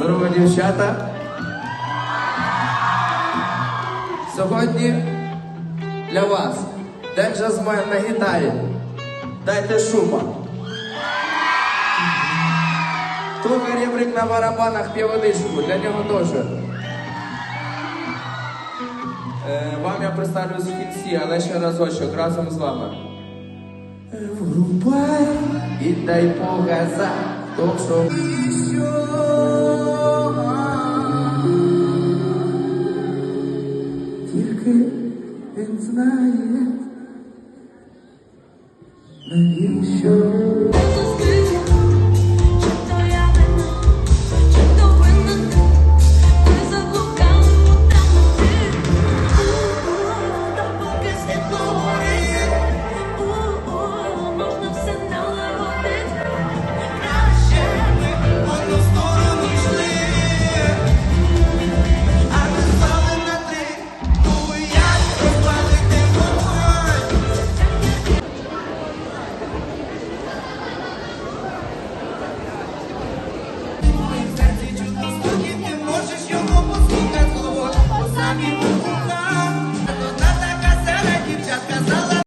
Здорово, дівчата. Сьогодні для вас Ден Жазмен на гітарі. Дайте шума. Тука Рєбрик на барабанах п'є водичку, для нього теж. Е, вам я представлюсь в кінці, але ще разочок разом з вами. Врубай і дай по газам, то що. could and smile, but you sure.